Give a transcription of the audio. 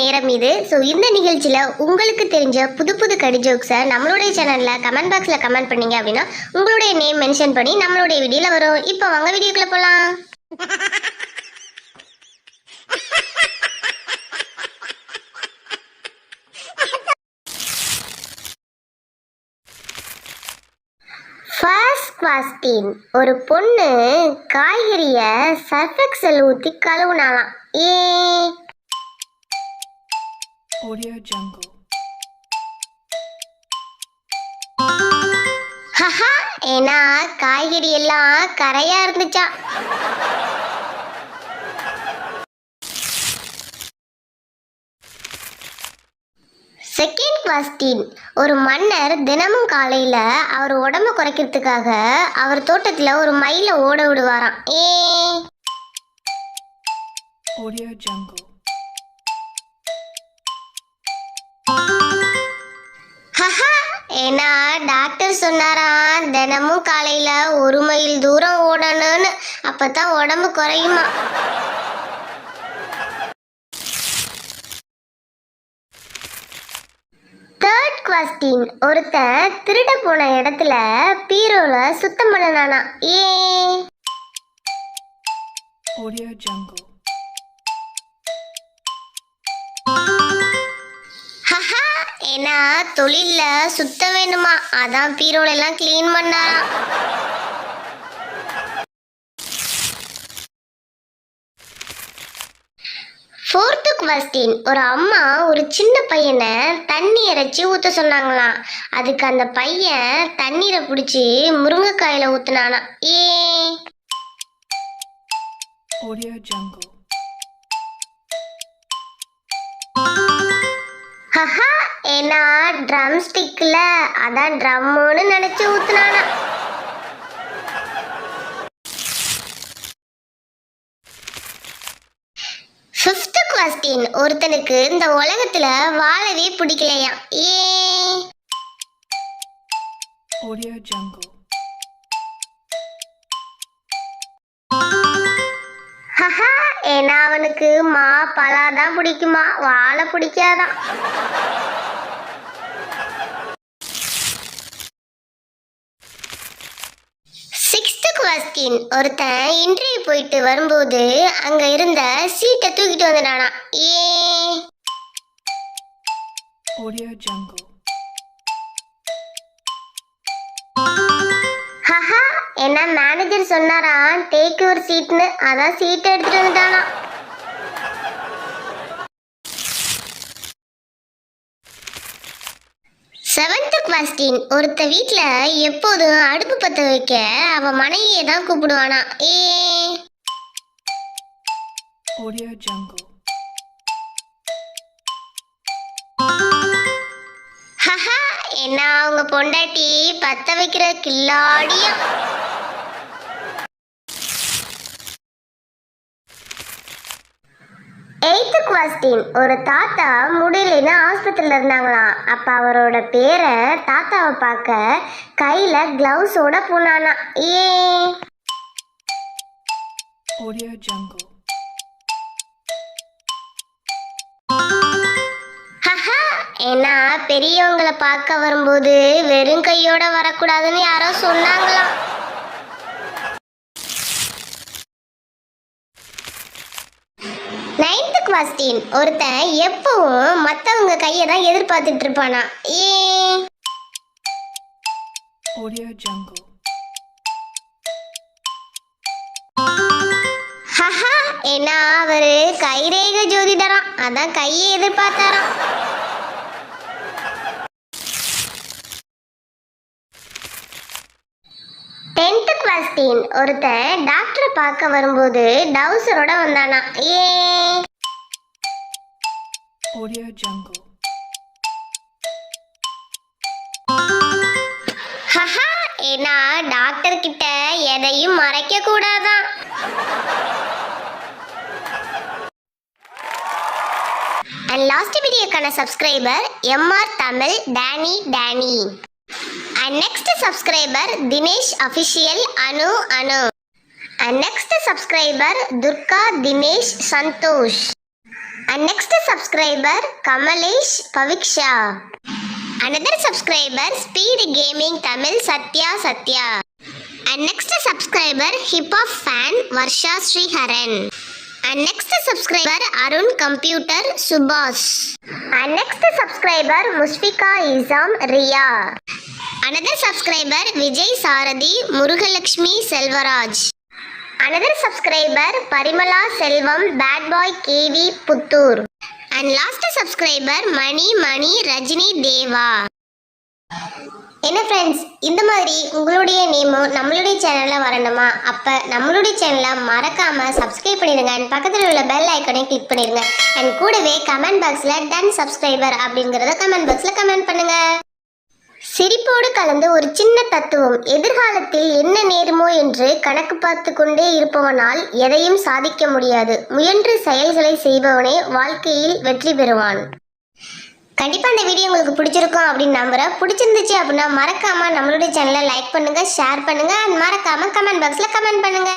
நேரம் இது. ஸோ இந்த நிகழ்ச்சியில் உங்களுக்கு தெரிஞ்ச புது புது கடி ஜோக்ஸை நம்மளுடைய சேனலில் கமெண்ட் பாக்ஸில் கமெண்ட் பண்ணீங்க அப்படின்னா உங்களுடைய நேம் மென்ஷன் பண்ணி நம்மளுடைய வீடியோவில் வரும். இப்போ வாங்க வீடியோக்குள்ளே போகலாம் ஒரு பொண்ணு காய்கறிய சர்ஃபெக்சல் ஊற்றி கழுவுனாலாம் ஏ Audio Jungle. ஹஹா ஏன்னா காய்கறி எல்லாம் கரையா இருந்துச்சா? செகண்ட் கொஸ்டின் ஒரு மன்னர் தினமும் காலையில அவர் உடம்ப குறைக்கிறதுக்காக அவர் தோட்டத்துல ஒரு மயிலை ஓட விடுவாராம். ஏ ஏன்னா டாக்டர் சொன்னாராம் தினமும் காலையில ஒரு மைல் தூரம் ஓடணும்னு. அப்பதான் உடம்பு குறையுமா? தேர்ட் கொஸ்டின் ஒருத்தன் திருட போன இடத்துல பீரோல சுத்தம் பண்ணனானா? ஏ Audio Jungle. ஏன்னா தொழில்ல சுத்த வேணுமா? அதான் பீரோல எல்லாம் க்ளீன் பண்ணாராம் ஃபோர்த்து கொஸ்டின் ஒரு அம்மா ஒரு சின்ன பையனை தண்ணி இறைச்சி ஊற்ற சொன்னாங்களாம். அதுக்கு அந்த பையன் தண்ணீரை பிடிச்சி முருங்கைக்காயில ஊத்துனானா ஏ ஹஹா ஏன்னா ட்ரம் ஸ்டிக்ல அதான் ட்ரம்முன்னு நினைச்சு ஊத்துனானா. ஃபிஃப்த் கொஸ்டின் ஒருத்தனுக்கு இந்த உலகத்துல வாழவே பிடிக்கலையா? ஏ. ஹஹா ஏன்னா அவனுக்கு மா பலா தான் பிடிக்குமா? வாழை பிடிக்காதான். சிக்ஸ்த் ஒருத்தன் இன்டர்வியூ போயிட்டு வரும்போது அங்க இருந்த சீட்டை தூக்கிட்டு வந்துட்டானா ஏ ஹஹா என்ன மேனேஜர் சொன்னாரா? டேக் ஒரு சீட்னு அதான் சீட் எடுத்துட்டு வந்துட்டானா. செவன்த் கொஸ்டின் ஒருத்த வீட்டில் எப்போதும் அடுப்பு பத்த வைக்க அவ மனைவியை தான் கூப்பிடுவானா. ஏ Audio Jungle. என்ன அவங்க பொண்டாட்டி பத்த வைக்கிற கில்லாடியா. எய்த்து கொஸ்டின் ஒரு தாத்தா முடியலன்னு ஆஸ்பத்திரியில் இருந்தாங்களாம். அப்போ அவரோட பேரை தாத்தாவை பார்க்க கையில் க்ளவுஸோட போனானா. ஏ ஏன்னா பெரியவங்களை பார்க்க வரும்போது வெறும் கையோட வரக்கூடாதுன்னு யாரோ சொன்னாங்களாம். நைன்த் கொஸ்டின் ஒருத்தன் எப்பவும் மற்றவங்க கையை தான் எதிர்பார்த்துட்டு இருப்பானா? ஏ. Audio Jungle. ஹஹா ஏன்னா அவரு கைரேக ஜோதிடராம். அதான் கையை எதிர்பார்த்தாராம். டென்த் கொஸ்டின் ஒருத்தன் டாக்டரை பார்க்க வரும்போது டவுசரோட வந்தானா? ஏ. ஹஹா ஏன்னா டாக்டர் கிட்ட எதையும் மறைக்க கூடாதான். அண்ட் லாஸ்ட் வீடியோக்கான subscriber MR Tamil Danny Danny and next subscriber Dinesh official Anu Anu and next subscriber Durga Dinesh Santhosh and next subscriber Kamalesh Paviksha another subscriber speed gaming Tamil Sathya Sathya and next subscriber off fan Varsha Sriharan and next subscriber Arun computer Subash and next subscriber Musfika Isam Riya another subscriber Vijay Sarathi Murugalakshmi Selvaraj another subscriber Parimala Selvam bad boy KV Puthur and last subscriber Mani Mani Rajini Deva என்ன friends இந்த மாதிரி உங்களுடைய நேமும் நம்மளுடைய சேனலில் வரணுமா? அப்போ நம்மளுடைய சேனலை மறக்காமல் சப்ஸ்கிரைப் பண்ணிடுங்க. அண்ட் பக்கத்தில் உள்ள பெல் ஐக்கனை கிளிக் பண்ணிடுங்க. அண்ட் கூடவே கமெண்ட் பாக்ஸில் டன் சப்ஸ்கிரைபர் அப்படிங்கிறத கமெண்ட் பாக்ஸில் கமெண்ட் பண்ணுங்கள் சிரிப்போடு கலந்து ஒரு சின்ன தத்துவம். எதிர்காலத்தில் என்ன நேருமோ என்று கணக்கு பார்த்து கொண்டே இருப்பவனால் எதையும் சாதிக்க முடியாது. முயன்று செயல்களை செய்பவனே வாழ்க்கையில் வெற்றி பெறுவான். கண்டிப்பாக இந்த வீடியோ உங்களுக்கு பிடிச்சிருக்கும் அப்படின்னு நம்புகிறேன் பிடிச்சிருந்துச்சு அப்படின்னா மறக்காமல் நம்மளுடைய சேனலை லைக் பண்ணுங்கள் ஷேர் பண்ணுங்க அண்ட் மறக்காமல் கமெண்ட் பாக்ஸில் கமெண்ட் பண்ணுங்கள்